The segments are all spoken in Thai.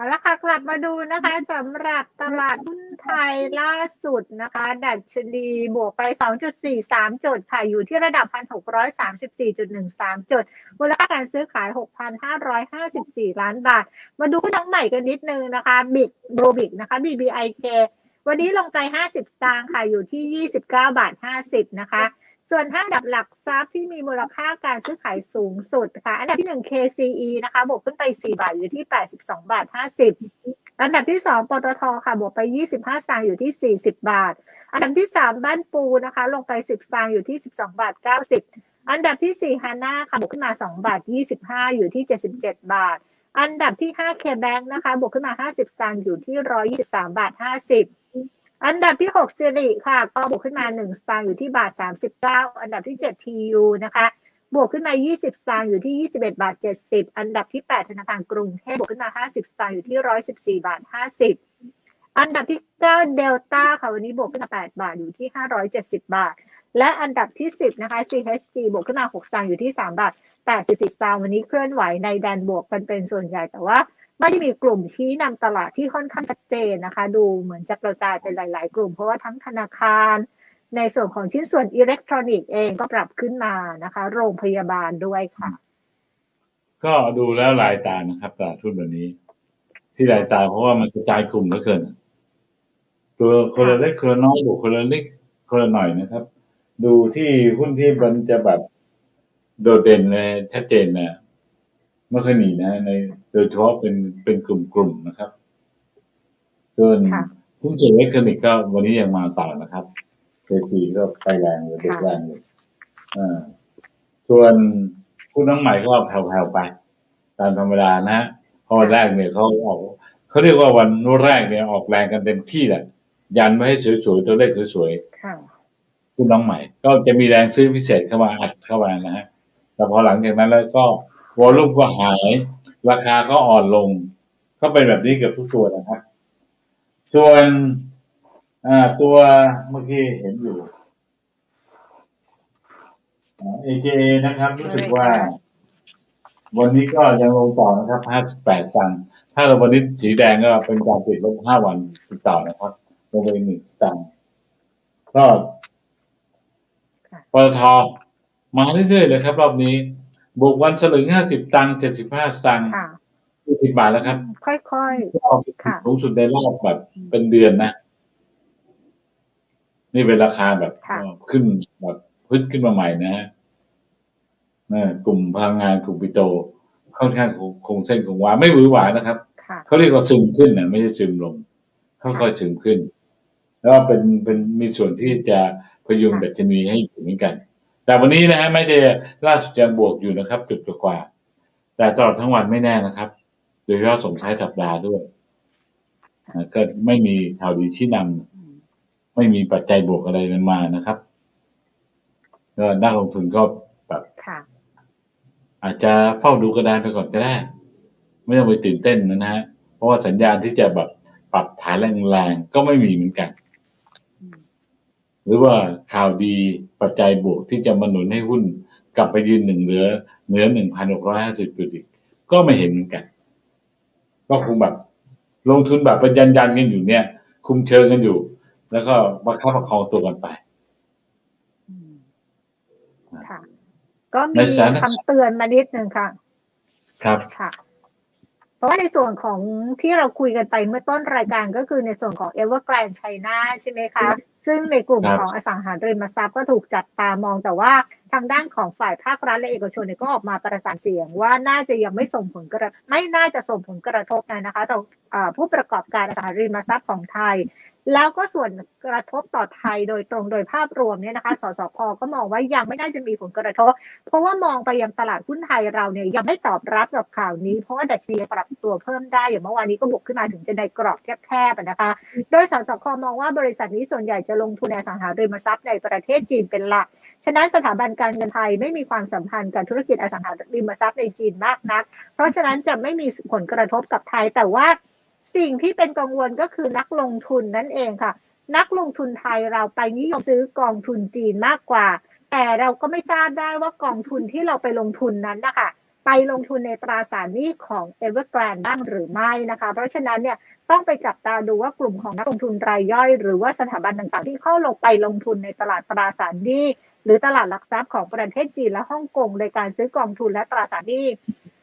เอาละค่ะกลับมาดูนะคะสำหรับตลาดหุ้นไทยล่าสุดนะคะ ดัชนีบวกไป 2.43 จุดค่ะ อยู่ที่ระดับ 1,634.13 จุด มูลค่าการซื้อขาย 6,554 ล้านบาท มาดูหุ้นน้องใหม่กันนิดนึงนะคะบิกโบบิกนะคะ BBIK วันนี้ลงไป 50 สตางค์ค่ะ อยู่ที่ 29 บาท 50 นะคะ ส่วนห้าดับหลักทรัพย์ที่มีมูลค่าการซื้อขายสูงสุดค่ะ อันดับที่หนึ่ง KCE นะคะ บวกขึ้นไป 4 บาทอยู่ที่ 82 บาท 50 อันดับที่สองปตทค่ะ บวกไป 25 สตางค์อยู่ที่ 40 บาท อันดับที่สามบ้านปูนะคะ ลงไป 10 สตางค์อยู่ที่ 12 บาท 90 อันดับที่สี่ฮาน่าค่ะ บวกขึ้นมา 2 บาท 25 อยู่ที่ 77 บาท อันดับที่5 KBank นะคะ บวกขึ้นมา 50 สตางค์อยู่ที่ 123 บาท 50 อันดับที่ 6 สิริค่ะ ก็บวกขึ้นมา 1 สตางค์อยู่ที่บาท 39 อันดับที่ 7 TU นะคะ บวกขึ้นมา 20 สตางค์อยู่ที่ 21 บาท 70 อันดับที่ 8 ธนาคารกรุงเทพบวกขึ้นมา 50 สตางค์อยู่ที่ 114 บาท 50 อันดับที่ 9 เดลต้าค่ะ วันนี้บวกขึ้นมา 8 บาทอยู่ที่ 570 บาท และอันดับที่ 10 นะคะ CHG บวกขึ้นมา 6 สตางค์อยู่ที่ 3 บาท 84 สตางค์วันนี้เคลื่อนไหวในแดนบวกกันเป็นส่วนใหญ่แต่ว่าไม่ได้มีกลุ่มชี้นำตลาดที่ค่อนข้างชัดเจนนะคะ ดูเหมือนจะกระจายเป็นหลาย ๆ กลุ่ม เพราะว่าทั้งธนาคาร ในส่วนของชิ้นส่วนอิเล็กทรอนิกส์เองก็ปรับขึ้นมานะคะ โรงพยาบาลด้วยค่ะ ก็ดูแล้วลายตานะครับตลาดทุนแบบนี้ ที่ลายตาเพราะว่ามันกระจายกลุ่มเหลือเกิน ตัวคนละเล็กคนละน้อยบุคคนละเล็กคนละหน่อยนะครับ ดูที่หุ้นที่มันจะแบบโดดเด่นเลยชัดเจนเนี่ยไม่ค่อยมีนะในโดยเฉพาะเป็นเป็นกลุ่มๆนะครับ ส่วนค่ะหุ้นส่วนอิเล็กทรอนิกส์ก็วันนี้ยังมาต่อนะครับเคจีก็ไปแรงเลยเด็กแรงเลยอ่าส่วนหุ้นน้องใหม่ก็แผ่วๆไป ตามธรรมดานะเพราะวันแรกเนี่ยเขาออกเขาเรียกว่าวันแรกเนี่ยออกแรงกันเต็มที่แหละยันไว้ให้สวยๆตัวเลขสวยค่ะๆ หุ้นน้องใหม่ ก็จะมีแรงซื้อพิเศษเข้ามาอัดเข้ามานะฮะแต่พอหลังจากนั้นแล้วก็วอลุ่มก็หาย ราคาก็อ่อนลง ก็เป็นแบบนี้เกับทุกตัวนะครับส่วนอ่าตัวเมื่อกี้เห็นอยู่เอเจนะครับรู้สึกว่า วันนี้ก็ยังลงต่อนะครับ58ตังถ้าเราวันนี้สีแดงก็เป็นการติดลบ5วันติดต่อนะครับลงไปหนึ่งสตางค์ก็ ปตทมาเรื่อยๆเลยครับ รอบนี้ บวกวันสลึง50ตังค์75สตางค์ค่ะ10บาทแล้วครับ ค่อยก็ค่ะสูงสุดในรอบแบบเป็นเดือนนะ นี่เป็นราคาแบบค่ะขึ้นแบบพึ่นขึ้นมาใหม่นะฮะนะกลุ่มพลังงานกลุ่มปิโตรค่อนข้างคงคงเส้นคงวาไม่หวือหวานะครับๆค่ะเขาเรียกว่าซึมขึ้นนะไม่ใช่ซึมลงค่อยๆซึมขึ้น แล้วก็เป็นเป็นมีส่วนที่จะ พยุงค่ะดัชนีให้อยู่เหมือนกัน แต่วันนี้นะฮะไม่ได้ล่าสุดยังบวกอยู่นะครับจุดกว่าๆแต่ตลอดทั้งวันไม่แน่นะครับ โดยเฉพาะส่งท้ายสัปดาห์ด้วยนะก็ไม่มีข่าวดีชี้นำไม่มีปัจจัยบวกอะไรมานะครับก็นักลงทุนก็แบบค่ะอาจจะเฝ้าดูกระดานไปก่อนก็ได้ ไม่ต้องไปตื่นเต้นนะฮะเพราะว่าสัญญาณที่จะแบบปรับฐานแรงๆก็ไม่มีเหมือนกันอืมห รือว่าข่าวดีปัจจัยบวกที่จะมาหนุนให้หุ้นกลับไปยืนหนึ่งเหลือเหนือหนึ่งพันหกร้อยห้าสิบจุดอีก ก็ไม่เห็นเหมือนกัน ก็คงแบบลงทุนแบบประยันยันๆกันอยู่เนี่ย คุมเชิงกันอยู่ แล้วก็ประคับประคองตัวกันไปอืมค่ะก็มีในสถานการณ์คำเตือนมานิดนึงค่ะ ครับค่ะ เพราะว่าในส่วนของที่เราคุยกันไปเมื่อต้นรายการก็คือในส่วนของ Evergrande China ใช่ไหมคะ ซึ่งในกลุ่มครับของอสังหาริมทรัพย์ก็ถูกจับตามองแต่ว่าทางด้านของฝ่ายภาครัฐและเอกชนเนี่ยก็ออกมาประสานเสียงว่าน่าจะยังไม่ส่งผลกระไม่น่าจะส่งผลกระทบนะคะต่ออ่าผู้ประกอบการอสังหาริมทรัพย์ของไทย แล้วก็ส่วนกระทบต่อไทยโดยตรงโดยภาพรวมเนี่ยนะคะ สสพก็มองว่ายังไม่น่าจะมีผลกระทบ เพราะว่ามองไปยังตลาดหุ้นไทยเราเนี่ยยังไม่ตอบรับกับข่าวนี้ เพราะว่าดัชนีปรับตัวเพิ่มได้อย่างเมื่อวานนี้ก็บวกขึ้นมาถึงจะในกรอบแคบๆนะคะ โดยสสคมองว่าบริษัทนี้ส่วนใหญ่จะลงทุนในอสังหาริมทรัพย์ในประเทศจีนเป็นหลักฉะนั้นสถาบันการเงินไทยไม่มีความสัมพันธ์กับธุรกิจอสังหาริมทรัพย์ในจีนมากนัก เพราะฉะนั้นจะไม่มีผลกระทบกับไทยแต่ว่า สิ่งที่เป็นกังวลก็คือนักลงทุนนั่นเองค่ะ นักลงทุนไทยเราไปนิยมซื้อกองทุนจีนมากกว่า แต่เราก็ไม่ทราบได้ว่ากองทุนที่เราไปลงทุนนั้นนะคะไปลงทุนในตราสารหนี้ของ Evergrande บ้างหรือไม่นะคะ เพราะฉะนั้นเนี่ยต้องไปจับตาดูว่ากลุ่มของนักลงทุนรายย่อย หรือว่าสถาบันต่างๆ ที่เข้าลงไปลงทุนในตลาดตราสารหนี้หรือตลาดหลักทรัพย์ของประเทศจีนและฮ่องกงในการซื้อกองทุนและตราสารหนี้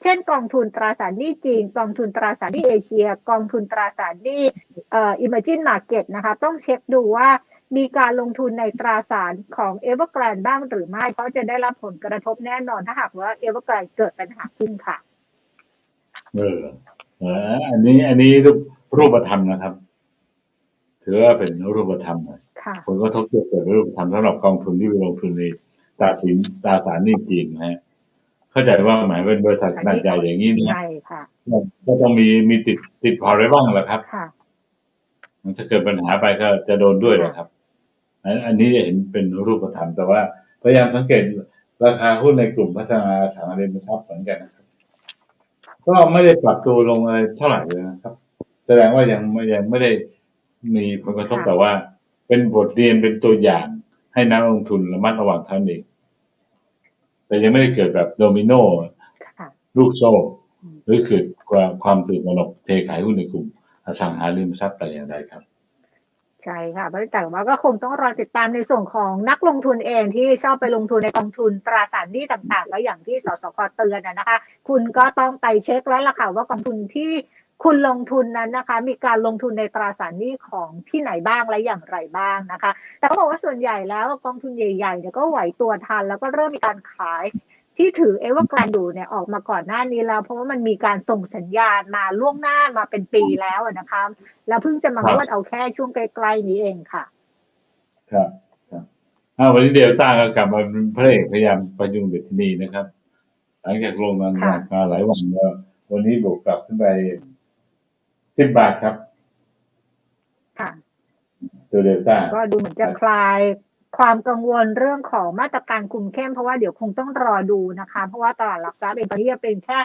เช่น กองทุนตราสารหนี้จีน กองทุนตราสารหนี้เอเชีย กองทุนตราสารหนี้เอ่อ emerging market นะคะ ต้องเช็คดูว่ามีการลงทุนในตราสารของ Evergrande บ้างหรือไม่ เพราะจะได้รับผลกระทบแน่นอนถ้าหากว่า Evergrande เกิดปัญหาขึ้นค่ะ เออเอออันนี้อันนี้รูปรูปธรรมนะครับ ถือว่าเป็นรูปธรรมหน่อยค่ะผลกระทบจะเกิดรูปธรรมสำหรับกองทุนที่ไปลงทุนในตราสินตราสารหนี้จีนนะฮะ เข้าใจว่าหมายเป็นบริษัทขนาดใหญ่อย่างนี้เนี่ยใช่ค่ะก็ต้องมีมีติดติดพอร์ตไว้บ้างแหละครับค่ะถ้าเกิดปัญหาไปก็จะโดนด้วยแหละครับอันอันนี้จะเห็นเป็นรูปธรรมแต่ว่าพยายามสังเกตราคาหุ้นในกลุ่มพัฒนาอสังหาริมทรัพย์เหมือนกันนะครับ ก็ไม่ได้ปรับตัวลงอะไรเท่าไหร่เลยนะครับ แสดงว่ายังไม่ยังไม่ได้มีผลกระทบค่ะแต่ว่า เป็นบทเรียนเป็นตัวอย่างให้นักลงทุนระมัดระวังเท่านั้นเอง แต่ยังไม่ได้เกิดแบบโดมิโนค่ะลูกโซ่อืมหรือเกิดความความตื่นตระหนกเทขายหุ้นในกลุ่มอสังหาริมทรัพย์แต่อย่างใดครับใช่ค่ะแต่ว่าก็คงต้องรอติดตามในส่วนของนักลงทุนเองที่ชอบไปลงทุนในกองทุนตราสารหนี้ต่างๆ แล้วอย่างที่สสคเตือนนะนะคะ คุณก็ต้องไปเช็คแล้วล่ะค่ะว่ากองทุนที่ คุณลงทุนนั้นนะคะ มีการลงทุนในตราสารหนี้ของที่ไหนบ้างและอย่างไรบ้างนะคะ แต่เขาบอกว่าส่วนใหญ่แล้วกองทุนใหญ่ๆเนี่ยก็ไหวตัวทัน แล้วก็เริ่มมีการขายที่ถือเอเวอร์แกรนดูเนี่ยออกมาก่อนหน้านี้แล้ว เพราะว่ามันมีการส่งสัญญาณมาล่วงหน้ามาเป็นปีแล้วอะนะคะ แล้วเพิ่งจะมางวดเอาแค่ช่วงใกล้ๆนี้เองค่ะ ครับครับอ้าววันนี้เดลต้าก็กลับมาเป็นพระเอกพยายามประยุงเดชนีนะครับ หลังจากลงมาค่ะมาหลายวันแล้ววันนี้บวกกลับขึ้นไป สิบบาทครับ ค่ะ ตัวเดลต้าก็ดูเหมือนจะคลายความกังวลเรื่องของมาตรการคุมเข้มเพราะว่าเดี๋ยวคงต้องรอดูนะคะ เพราะว่าตลาดหลักทรัพย์เองตอนนี้ยังเป็นแค่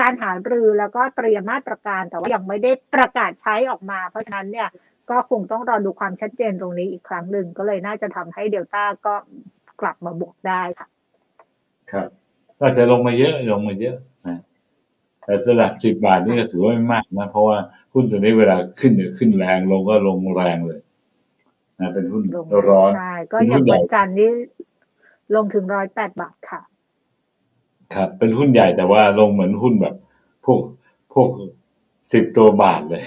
การหารือแล้วก็เตรียมมาตรการแต่ว่ายังไม่ได้ประกาศใช้ออกมา เพราะฉะนั้นเนี่ยก็คงต้องรอดูความชัดเจนตรงนี้อีกครั้งหนึ่งก็เลยน่าจะทำให้เดลต้าก็กลับมาบวกได้ค่ะ ครับก็จะลงมาเยอะลงมาเยอะนะ แต่สลับสิบบาทนี่ก็ถือว่าไม่มากนะ เพราะว่าหุ้นตัวนี้เวลาขึ้นเนี่ยขึ้นแรงลงก็ลงแรงเลยนะเป็นหุ้นลงร้อนใช่ก็อย่างวันจันทร์นี้ลงถึงร้อยแปดบาทค่ะ ครับ เป็นหุ้นใหญ่แต่ว่าลงเหมือนหุ้นแบบ พวกพวกสิบตัวบาทเลย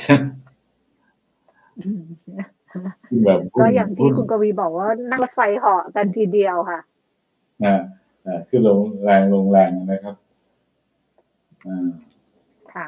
แบบก็อย่างที่คุณกวีบอกว่านั่งรถไฟเหาะกันทีเดียวค่ะอ่าอ่าขึ้นลงแรงลงแรงนะครับอ่า ค่ะ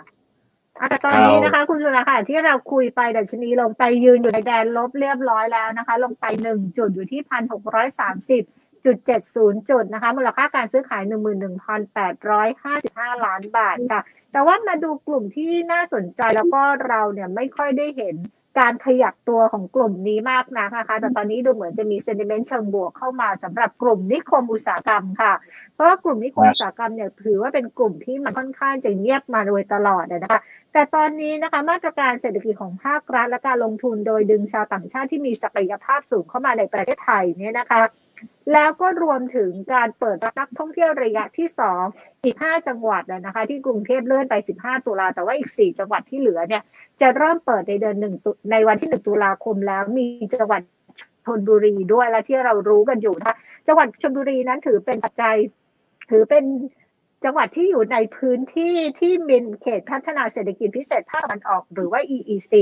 อะแต่ตอนนี้นะคะ คุณสุรค่ะ ที่เราคุยไปดัชนีลงไปยืนอยู่ในแดนลบเรียบร้อยแล้วนะคะ ลงไปหนึ่งจุดอยู่ที่พันหกร้อยสามสิบจุดเจ็ดศูนย์จุดนะคะ มูลค่าการซื้อขายหนึ่งหมื่นหนึ่งพันแปดร้อยห้าสิบห้าล้านบาทค่ะ แต่ว่ามาดูกลุ่มที่น่าสนใจแล้วก็เราเนี่ยไม่ค่อยได้เห็น การขยับตัวของกลุ่มนี้มากนักนะคะ แต่ตอนนี้ดูเหมือนจะมีเซนติเมนต์เชิงบวกเข้ามาสำหรับกลุ่มนิคมอุตสาหกรรมค่ะ เพราะว่ากลุ่มนิคมอุตสาหกรรมเนี่ยถือว่าเป็นกลุ่มที่มันค่อนข้างจะเงียบมาโดยตลอดนะคะ แต่ตอนนี้นะคะมาตรการเศรษฐกิจของภาครัฐและการลงทุนโดยดึงชาวต่างชาติที่มีศักยภาพสูงเข้ามาในประเทศไทยเนี่ยนะคะ แล้วก็รวมถึงการเปิดรับนักท่องเที่ยวระยะที่สองอีก 5 จังหวัดนะคะ ที่กรุงเทพเลื่อนไป 15 ตุลาแต่ว่าอีก 4 จังหวัดที่เหลือเนี่ย จะเริ่มเปิดในเดือนหนึ่งในวันที่ 1 ตุลาคมแล้วมีจังหวัดชนบุรีด้วยและที่เรารู้กันอยู่นะคะจังหวัดชนบุรีนั้นถือเป็นปัจจัยถือเป็นจังหวัดที่อยู่ในพื้นที่ที่มีเขตพัฒนาเศรษฐกิจพิเศษภาคตะวันออกหรือว่า EEC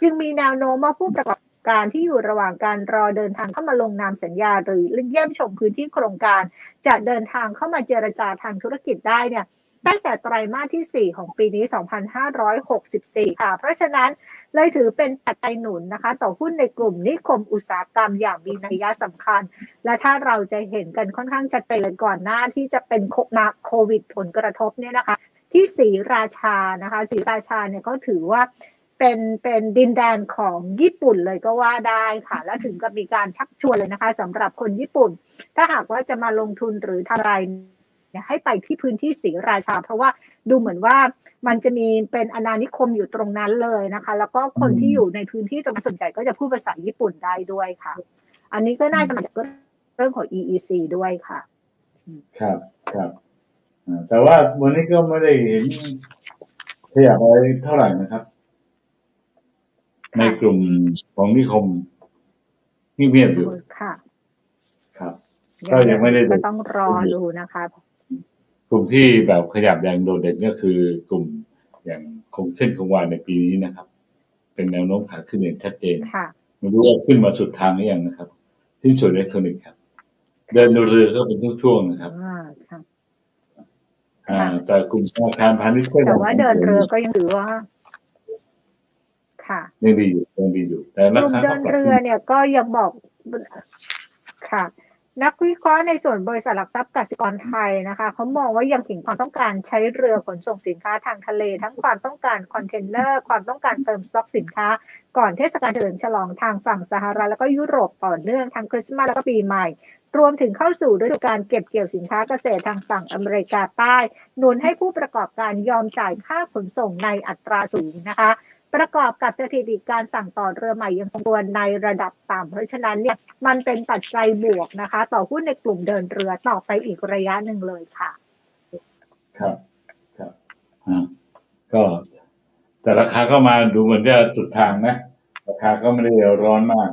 จึงมีแนวโน้มว่าผู้ประกอบ การที่อยู่ระหว่างการรอเดินทางเข้ามาลงนามสัญญา หรือเยี่ยมชมพื้นที่โครงการ จะเดินทางเข้ามาเจรจาทางธุรกิจได้เนี่ยตั้งแต่ไตรมาสที่ 4 ของปีนี้ 2564 ค่ะ เพราะฉะนั้นเลยถือเป็นปัจจัยหนุนนะคะ ต่อหุ้นในกลุ่มนิคมอุตสาหกรรมอย่างมีนัยยะสำคัญ และถ้าเราจะเห็นกันค่อนข้างชัดเจนก่อนหน้าที่จะเป็นโคมาโควิดผลกระทบเนี่ยนะคะ ที่ศรีราชานะคะศรีราชาเนี่ยก็ถือว่า เป็นเป็นดินแดนของญี่ปุ่นเลยก็ว่าได้ค่ะ และถึงกับมีการชักชวนเลยนะคะสำหรับคนญี่ปุ่น ถ้าหากว่าจะมาลงทุนหรือทำอะไรเนี่ยให้ไปที่พื้นที่ศรีราชา เพราะว่าดูเหมือนว่ามันจะมีเป็นอาณานิคมอยู่ตรงนั้นเลยนะคะ แล้วก็คนที่อยู่ในพื้นที่ตรงนั้นส่วนใหญ่ก็จะพูดภาษาญี่ปุ่นได้ด้วยค่ะ อันนี้ก็น่าจะมาจากเรื่องของ EEC ด้วยค่ะ ครับครับอ่าแต่ว่าวันนี้ก็ไม่ได้เห็นขยับอะไรเท่าไหร่นะครับ ในกลุ่มของนิคมเงียบๆอยู่ค่ะครับก็ยังไม่ได้ดูก็ต้องรอดูนะคะ กลุ่มที่แบบขยับอย่างโดดเด่นก็คือกลุ่มอย่างคงเส้นคงวาในปีนี้นะครับ เป็นแนวโน้มขาขึ้นอย่างชัดเจนค่ะไม่รู้ว่าขึ้นมาสุดทางหรือยังนะครับสิ้นสุดอิเล็กทรอนิกส์ครับ เดินเรือก็เป็นช่วงๆนะครับอ่าค่ะอ่าแต่กลุ่มธนาคารพาณิชย์ก็ยังแต่ว่าเดินเรือก็ยังถือว่า ค่ะยังดีอยู่ยังดีอยู่ แต่กราลุ่มคาเดิก็นปรับเรือเนี่ยก็ยังบอกค่ะ นักวิเคราะห์ในส่วนบริษัทหลักทรัพย์กสิกรไทยนะคะเขามองว่ายังเห็นความต้องการใช้เรือขนส่งสินค้าทางทะเล ทั้งความต้องการคอนเทนเนอร์ ความต้องการเติมสต็อกสินค้า ก่อนเทศกาลเฉลิมฉลองทางฝั่งสหรัฐแล้วก็ยุโรปต่อเนื่องทั้งคริสต์มาสแล้วก็ปีใหม่รวมถึงเข้าสู่ฤดูกาลเก็บเกี่ยวสินค้าเกษตรทางฝั่งอเมริกาใต้หนุนให้ผู้ประกอบการยอมจ่ายค่าขนส่งในอัตราสูงนะคะ ประกอบกับสถิติการสั่งต่อเรือใหม่ยังคงตัวในระดับต่ำเพราะฉะนั้นเนี่ยมันเป็นปัจจัยบวกนะคะ ต่อหุ้นในกลุ่มเดินเรือต่อไปอีกระยะหนึ่งเลยค่ะ ครับครับอ่าก็แต่ราคาก็มาดูเหมือนจะสุดทางนะ ราคาก็ไม่ได้ร้อนมาก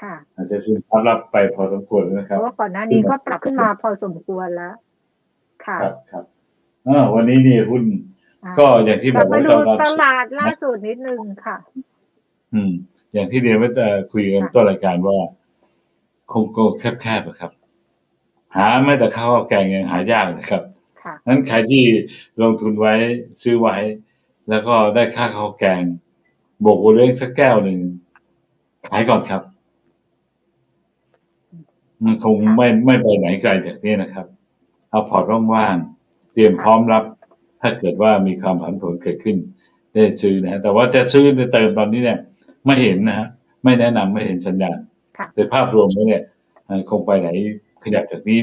ค่ะอาจจะซึมซับรับไปพอสมควรนะคเพรับราะว่าก่อนหน้านี้ก็ปรับขึ้นมาพอสมควรแล้ว ค่ะ ครับครับเออวันนี้นี่หุ้นอ่า ก็อย่างที่กบลัอบกมาไว้ดูตอนตลาดล่าสุดนิดนึงค่ะ อืม อย่างที่เรียนไว้แต่คุยกันค่ะต้นรายการว่าคงก็แคบๆอะครับ หาไม่แต่ข้าวแกงยังหายากนะครับค่ะนั้นใครที่ลงทุนไว้ซื้อไว้ แล้วก็ได้ค่าข้าวแกง บวกโอเลี้ยงสักแก้วหนึ่งขายก่อนครับมันคงไม่ไม่ไปไหนไกลจากนี้นะครับ เอาพอร์ตว่างๆเตรียมพร้อมรับ ถ้าเกิดว่ามีความผันผวนเกิดขึ้น ได้ซื้อนะฮะแต่ว่าจะซื้อในเติมตอนนี้เนี่ยไม่เห็นนะฮะไม่แนะนำไม่เห็นสัญญาณค่ะโดยภาพรวมแล้วเนี่ยมันคงไปไหนขยับจากนี้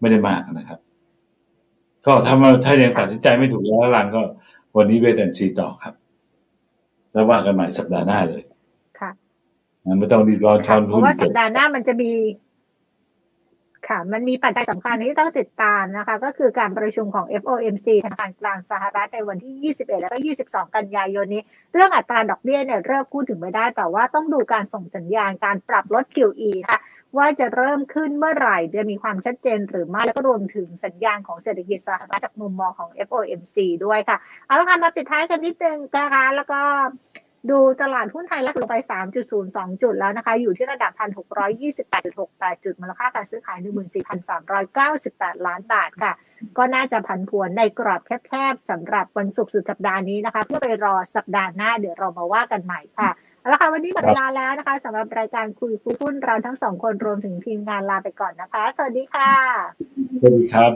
ไม่ได้มากนะครับ ก็ถ้ามาถ้ายังตัดสินใจไม่ถูกแล้วลังก็วันนี้เวทแอนซีต่อครับ แล้วว่ากันใหม่สัปดาห์หน้าเลย ค่ะนะไม่ต้องรีบร้อนช้ค่ะอนเพหุ้นราะว่าสัเก็ปบดาห์หน้ามันจะมี ค่ะ มันมีปัจจัยสำคัญที่ต้องติดตามนะคะ ก็คือการประชุมของ FOMC ธนาคารกลางสหรัฐในวันที่ 21 แล้วก็ 22 กันยายนนี้ เรื่องอัตราดอกเบี้ยเนี่ยเริ่มพูดถึงไม่ได้ แต่ว่าต้องดูการส่งสัญญาณการปรับลด QE ค่ะว่าจะเริ่มขึ้นเมื่อไหร่จะมีความชัดเจนหรือไม่ แล้วก็รวมถึงสัญญาณของเศรษฐกิจสหรัฐจากมุมมองของ FOMC ด้วยค่ะ เอาละค่ะมาปิดท้ายกันนิดนึงนะคะ แล้วก็ ดูตลาดหุ้นไทยล่าสุดลงไป 3.02 จุดแล้วนะคะ อยู่ที่ระดับ 1,628.68 จุด มูลค่าการซื้อขาย 14,398 ล้านบาทค่ะ ก็น่าจะผันผวนในกรอบแคบๆสำหรับวันศุกร์สุดสัปดาห์นี้นะคะ เพื่อไปรอสัปดาห์หน้าเดี๋ยวเรามาว่ากันใหม่ค่ะเอาละค่ะ วันนี้หมดเวลาแล้วนะคะสำหรับรายการคุยคุยหุ้นเราทั้งสองคนรวมถึงทีมงานลาไปก่อนนะคะ สวัสดีค่ะ สวัสดีครับ